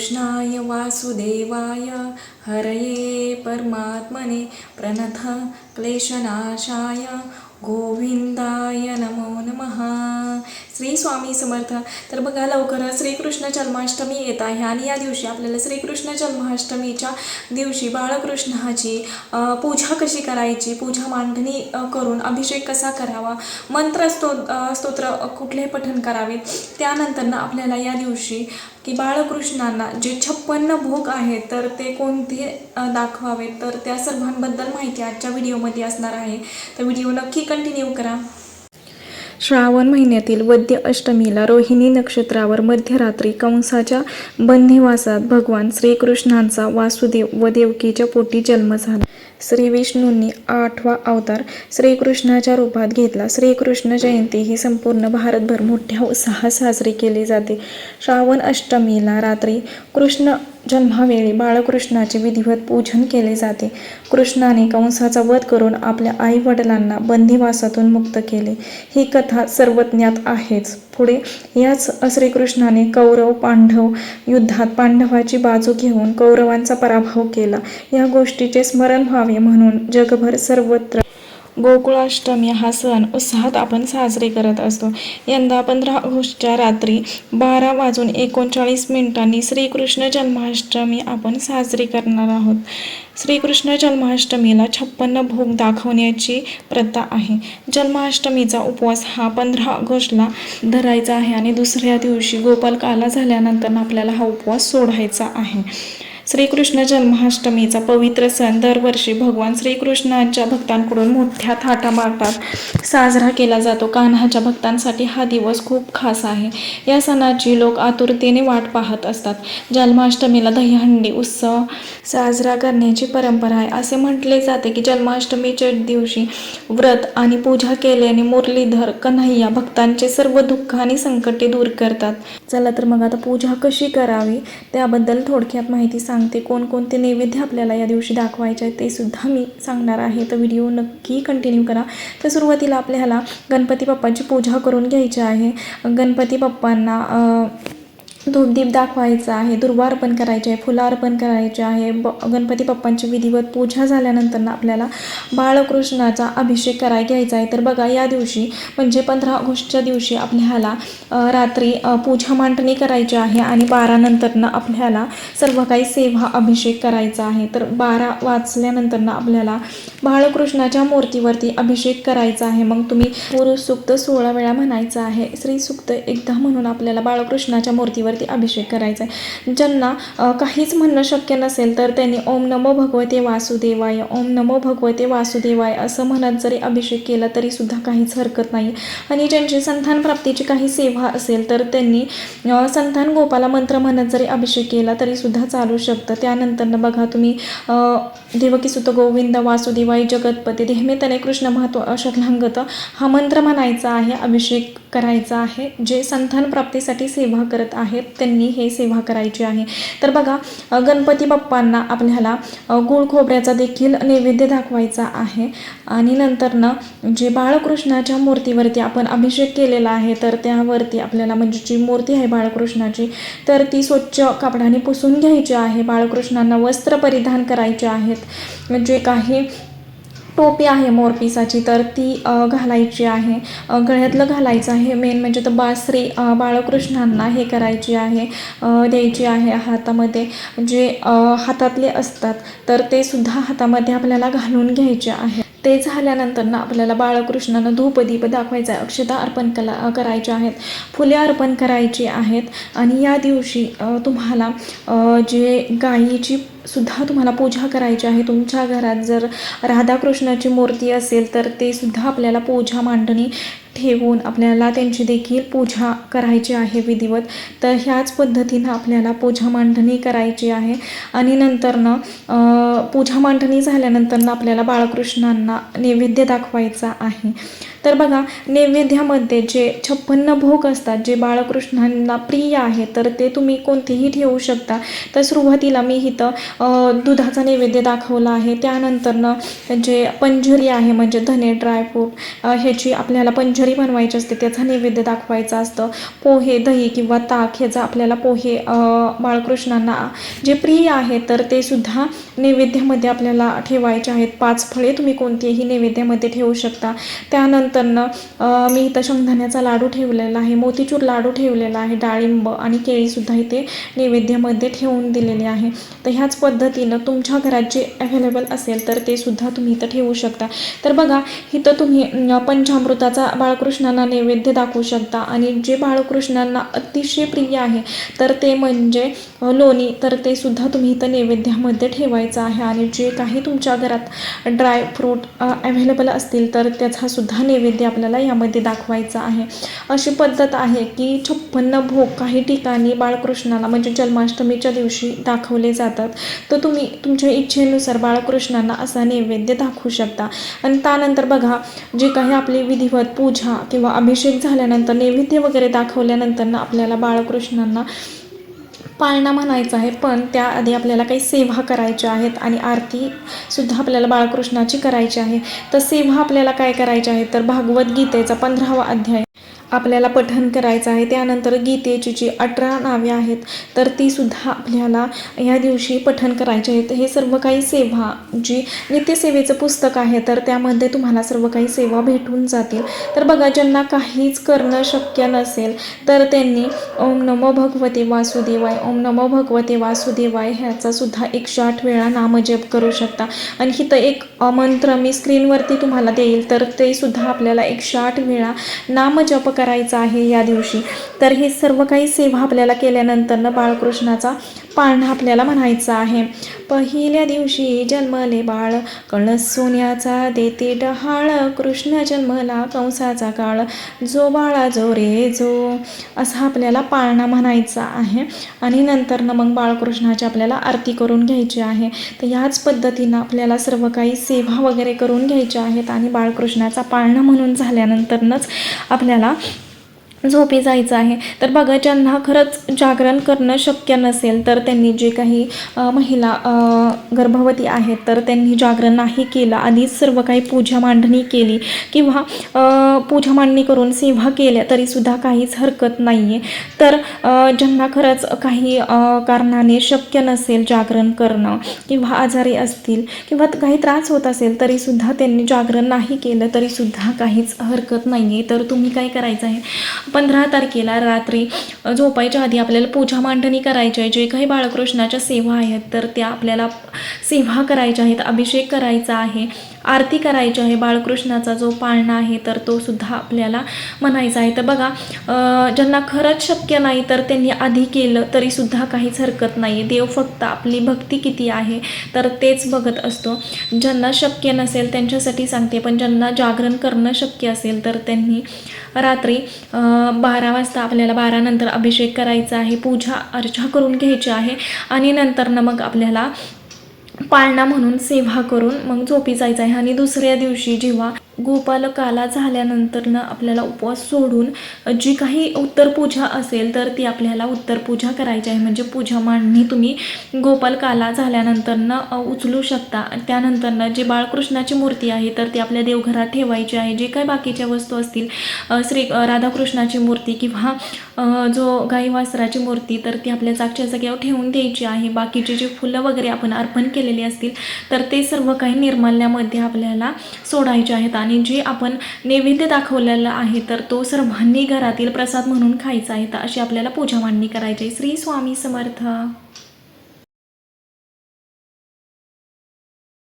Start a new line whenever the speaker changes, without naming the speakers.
कृष्णाय वासुदेवाय हरये परमात्मने प्रणथ क्लेशनाशाय गोविन्दाय नमः श्री स्वामी समर्थ. तर बघा लवकरच श्रीकृष्ण जन्माष्टमी येत आहे आणि या दिवशी आपल्याला श्रीकृष्ण जन्माष्टमीच्या दिवशी बाळकृष्णाची पूजा कशी करायची? पूजा मांडणी करून अभिषेक कसा करावा? मंत्र स्तो स्तोत्र कुठले पठण करावे? त्यानंतर ना आपल्याला या दिवशी की बाळकृष्णांना जे छप्पन्न भोग आहेत तर ते कोणते दाखवावेत? तर त्या सर्वांबद्दल माहिती आजच्या व्हिडिओमध्ये असणार आहे. तर व्हिडिओ नक्की कंटिन्यू करा. श्रावण महिन्यातील वद्य अष्टमीला रोहिणी नक्षत्रावर मध्यरात्री कंसाच्या बंधिवासात भगवान श्रीकृष्णांचा वासुदेव व देवकीच्या पोटी जन्म झाला. श्री विष्णूंनी आठवा अवतार श्रीकृष्णाच्या रूपात घेतला. श्रीकृष्ण जयंती ही संपूर्ण भारतभर मोठ्या उत्साहात साजरी केली जाते. श्रावण अष्टमीला रात्री कृष्ण जन्मावेळी बाळकृष्णाचे विधिवत पूजन केले जाते. कृष्णाने कंसाचा वध करून आपल्या आई वडिलांना बंदिवासातून मुक्त केले. ही कथा सर्वज्ञात आहेच. पुढे याच श्रीकृष्णाने कौरव पांडव युद्धात पांडवाची बाजू घेऊन कौरवांचा पराभव केला. या गोष्टीचे स्मरण व्हावे म्हणून जगभर सर्वत्र गोकुळाष्टमी हा सण उत्साहात आपण साजरे करत असतो. यंदा पंधरा ऑगस्टच्या रात्री बारा वाजून एकोणचाळीस मिनिटांनी श्रीकृष्ण जन्माष्टमी आपण साजरी करणार आहोत. श्रीकृष्ण जन्माष्टमीला छप्पन्न भोग दाखवण्याची प्रथा आहे. जन्माष्टमीचा उपवास हा पंधरा ऑगस्टला धरायचा आहे आणि दुसऱ्या दिवशी गोपालकाला झाल्यानंतर आपल्याला हा उपवास सोडायचा आहे. श्रीकृष्ण जन्माष्टमीचा पवित्र सण दरवर्षी भगवान श्रीकृष्णांच्या भक्तांकडून मोठ्या थाटामाटात साजरा केला जातो. कान्हाच्या भक्तांसाठी हा दिवस खूप खास आहे. या सणाची लोक आतुरतेने वाट पाहत असतात. जन्माष्टमीला दहीहंडी उत्सव साजरा करण्याची परंपरा आहे. असे म्हटले जाते की जन्माष्टमीच्या दिवशी व्रत आणि पूजा केल्याने मुरलीधर कन्हैया भक्तांचे सर्व दुःख आणि संकटे दूर करतात. चला तर मग आता पूजा कशी करावी? त्याबद्दल थोडक्यात माहिती सांग. सांगते कोणकोणते नैवेद्य आपल्याला या दिवशी दाखवायचे आहेत ते सुद्धा मी सांगणार आहे. तर व्हिडिओ नक्की कंटिन्यू करा. तर सुरुवातीला आपल्याला गणपती बाप्पाची पूजा करून घ्यायची आहे. गणपती बाप्पांना धूपदीप दाखवायचा आहे दुर्वा अर्पण करायचे आहे फुलं अर्पण करायचे आहे. ब गणपती बाप्पांची विधिवत पूजा झाल्यानंतर आपल्याला बाळकृष्णाचा अभिषेक कराय घ्यायचा आहे. तर बघा या दिवशी म्हणजे पंधरा ऑगस्टच्या दिवशी आपल्याला रात्री पूजा मांडणी करायची आहे आणि बारानंतरनं आपल्याला सर्व काही सेवा अभिषेक करायचा आहे. तर बारा वाचल्यानंतरनं आपल्याला बाळकृष्णाच्या मूर्तीवरती अभिषेक करायचा आहे. मग तुम्ही पुरुष सुक्त सोळा वेळा म्हणायचं आहे. स्त्री सुक्त एकदा म्हणून आपल्याला बाळकृष्णाच्या मूर्तीवरती अभिषेक करायचा आहे. ज्यांना काहीच म्हणणं शक्य नसेल तर त्यांनी ओम नमो भगवते वासुदेवाय ओम नमो भगवते वासुदेवाय असं म्हणत जरी अभिषेक केला तरी सुद्धा काहीच हरकत नाही. आणि ज्यांची संतान प्राप्तीची काही सेवा असेल तर त्यांनी संतान गोपाला मंत्र म्हणत जरी अभिषेक केला तरीसुद्धा चालू शकतं. त्यानंतरनं बघा तुम्ही देवकीसुत गोविंद वासुदेवाय जगतपती देहमेतने कृष्ण महत्त्व अशकलांगत हा मंत्र म्हणायचा आहे अभिषेक करायचा आहे जे संतान प्राप्तीसाठी सेवा करत आहेत त्यांनी हे सेवा करायची आहे. तर बघा गणपती बाप्पांना आपल्याला गुळ खोबऱ्याचा देखील नैवेद्य दाखवायचा आहे. आणि नंतरनं जे बाळकृष्णाच्या मूर्तीवरती आपण अभिषेक केलेला आहे तर त्यावरती आपल्याला म्हणजे जी मूर्ती आहे बाळकृष्णाची तर ती स्वच्छ कापडाने पुसून घ्यायची आहे. बाळकृष्णांना वस्त्र परिधान करायचे आहेत. म्हणजे काही टोपी आहे मोरपिसाची तर ती घालायची आहे. गळ्यातलं घालायचं आहे. मेन म्हणजे तर बासरी बाळकृष्णांना हे करायची आहे द्यायची आहे हातामध्ये. जे हातातले असतात तर ते सुद्धा हातामध्ये आपल्याला घालून घ्यायचे आहे. ते झाल्यानंतर ना आपल्याला बाळकृष्णानं धूपदीप दाखवायचा आहे. अक्षता अर्पण कला करायच्या आहेत. फुले अर्पण करायची आहेत. आणि या दिवशी तुम्हाला जे गायीची सुद्धा तुम्हाला पूजा करायची आहे. तुमच्या घरात जर राधाकृष्णाची मूर्ती असेल तर ते सुद्धा आपल्याला पूजा मांडणी ठेवून आपल्याला त्यांची देखील पूजा करायची आहे विधिवत. तर ह्याच पद्धतीनं आपल्याला पूजा मांडणी करायची आहे. आणि नंतरनं पूजा मांडणी झाल्यानंतरनं आपल्याला बाळकृष्णांना नैवेद्य दाखवायचा आहे. तर बघा नैवेद्यामध्ये जे छप्पन्न भोग असतात जे बाळकृष्णांना प्रिय आहे तर ते तुम्ही कोणतेही ठेवू शकता. तर सुरुवातीला मी इथं दुधाचा नैवेद्य दाखवला आहे. त्यानंतरनं जे पंजरी आहे म्हणजे धने ड्रायफ्रूट ह्याची आपल्याला पंजरी बनवायची असते त्याचा नैवेद्य दाखवायचा असतं. पोहे दही किंवा ताक ह्याचा आपल्याला पोहे बाळकृष्णांना जे प्रिय आहे तर ते सुद्धा नैवेद्यामध्ये आपल्याला ठेवायचे आहेत. पाच फळे तुम्ही कोणतेही नैवेद्यामध्ये ठेवू शकता. त्यानंतरनं मी इथं शेंगदाण्याचा लाडू ठेवलेला आहे मोतीचूर लाडू ठेवलेला आहे डाळिंब आणि केळीसुद्धा इथे नैवेद्यामध्ये ठेवून दिलेले आहे. तर ह्याच पद्धतीनं तुमच्या घरात जे अवेलेबल असेल तर ते सुद्धा तुम्ही इथं ठेवू शकता. तर बघा इथं तुम्ही पंचामृताचा बाळकृष्णांना नैवेद्य दाखवू शकता आणि जे बाळकृष्णांना अतिशय प्रिय आहे तर ते म्हणजे लोणी तर ते सुद्धा तुम्ही इथं नैवेद्यामध्ये ठेवायचं आहे आणि जे काही तुमच्या घरात ड्राय फ्रूट अवेलेबल असतील तर त्याचा सुद्धा नैवेद्य आपल्याला यामध्ये दाखवायचा आहे. अशी पद्धत आहे की छप्पन्न भोग काही ठिकाणी बाळकृष्णाला म्हणजे जन्माष्टमीच्या दिवशी दाखवले जातात. तर तुम्ही तुमच्या इच्छेनुसार बाळकृष्णांना असा नैवेद्य दाखवू शकता. आणि त्यानंतर बघा जे काही आपली विधिवत पूजा किंवा अभिषेक झाल्यानंतर नैवेद्य वगैरे दाखवल्यानंतर ना आपल्याला बाळकृष्णांना पाळणा म्हणायचा आहे पण त्याआधी आपल्याला काही सेवा करायच्या आहेत आणि आरतीसुद्धा आपल्याला बाळकृष्णाची करायची आहे. तर सेवा आपल्याला काय करायची आहे? तर भागवत गीतेचा पंधरावा अध्याय. आपल्याला पठन करायचं आहे. त्यानंतर गीतेची जी अठरा नावे आहेत तर ती सुद्धा आपल्याला या दिवशी पठन करायचे आहेत. हे सर्व काही सेवा जी नित्यसेवेचं पुस्तक आहे तर त्यामध्ये तुम्हाला सर्व काही सेवा भेटून जातील. तर बघा ज्यांना काहीच करणं शक्य नसेल तर त्यांनी ओम नमो भगवते वासुदेवाय ओम नमो भगवते वासुदेवाय ह्याचा सुद्धा एकशे आठ वेळा नामजप करू शकता. आणि इथं एक मंत्र मी स्क्रीनवरती तुम्हाला देईल तर ते सुद्धा आपल्याला एकशे आठ वेळा नामजप करायचा आहे या दिवशी. तर हे सर्व काही सेवा आपल्याला केल्यानंतरनं बाळकृष्णाचा पाळणा आपल्याला म्हणायचा आहे. पहिल्या दिवशी जन्मले बाळ. कळस सोन्याचा देते डहाळ. कृष्ण जन्मला कंसाचा काळ जो बाळा जो रे जो असा आपल्याला पाळणा म्हणायचा आहे. आणि नंतरनं मग बाळकृष्णाची आपल्याला आरती करून घ्यायची आहे. तर ह्याच पद्धतीनं आपल्याला सर्व काही सेवा वगैरे करून घ्यायच्या आहेत. आणि बाळकृष्णाचा पाळणा म्हणून झाल्यानंतरनंच आपल्याला झोपी जायचं आहे. तर बघा ज्यांना खरंच जागरण करणं शक्य नसेल तर त्यांनी जे काही महिला गर्भवती आहेत तर त्यांनी जागरण नाही केलं. आधीच सर्व काही पूजा मांडणी केली किंवा पूजा मांडणी करून सेवा केल्या तरीसुद्धा काहीच हरकत नाही आहे तर ज्यांना खरंच काही कारणाने शक्य नसेल जागरण करणं किंवा आजारी असतील किंवा काही त्रास होत असेल तरीसुद्धा त्यांनी जागरण नाही केलं तरीसुद्धा काहीच हरकत नाही आहे तर तुम्ही काय करायचं आहे? पंधरा तारखेला रात्री झोपायच्या आधी आपल्याला पूजा मांडणी करायची आहे. जे काही बाळकृष्णाच्या सेवा आहेत तर त्या आपल्याला सेवा करायच्या आहेत अभिषेक करायचा आहे. आरती करायची आहे बाळकृष्णाचा जो पाळणा आहे तर तो सुद्धा आपल्याला म्हणायचा आहे. तर बघा ज्यांना खरंच शक्य नाही तर त्यांनी आधी केलं तरीसुद्धा काहीच हरकत नाही आहे देव फक्त आपली भक्ती किती आहे तर तेच बघत असतो. ज्यांना शक्य नसेल त्यांच्यासाठी सांगते पण ज्यांना जागरण करणं शक्य असेल तर त्यांनी रात्री बारा वाजता आपल्याला बारानंतर अभिषेक करायचा आहे पूजा अर्चा करून घ्यायची आहे आणि नंतरनं मग आपल्याला पाळणा म्हणून सेवा करून मग झोपी जायचं आहे. आणि दुसऱ्या दिवशी जेव्हा गोपालकाला झाल्यानंतरनं आपल्याला उपवास सोडून जी काही उत्तर पूजा असेल तर ती आपल्याला उत्तर पूजा करायची आहे. म्हणजे पूजा मांडणी तुम्ही गोपालकाला झाल्यानंतरनं उचलू शकता. त्यानंतरनं जी बाळकृष्णाची मूर्ती आहे तर ती आपल्या देवघरात ठेवायची आहे. जे काही बाकीच्या वस्तू असतील श्री राधाकृष्णाची मूर्ती किंवा जो गाई वासराची मूर्ती तर ती आपल्या जागच्या जाग्यावर ठेवून द्यायची आहे. बाकीचे जे फुलं वगैरे आपण अर्पण केलेली असतील तर ते सर्व काही निर्माल्यामध्ये आपल्याला सोडायचे आहेत. आणि जे आपण नैवेद्य दाखवलेलं आहे तर तो सर्वांनी घरातील प्रसाद म्हणून खायचा आहे. तर अशी आपल्याला पूजा मांडणी करायची आहे. श्री स्वामी समर्थ.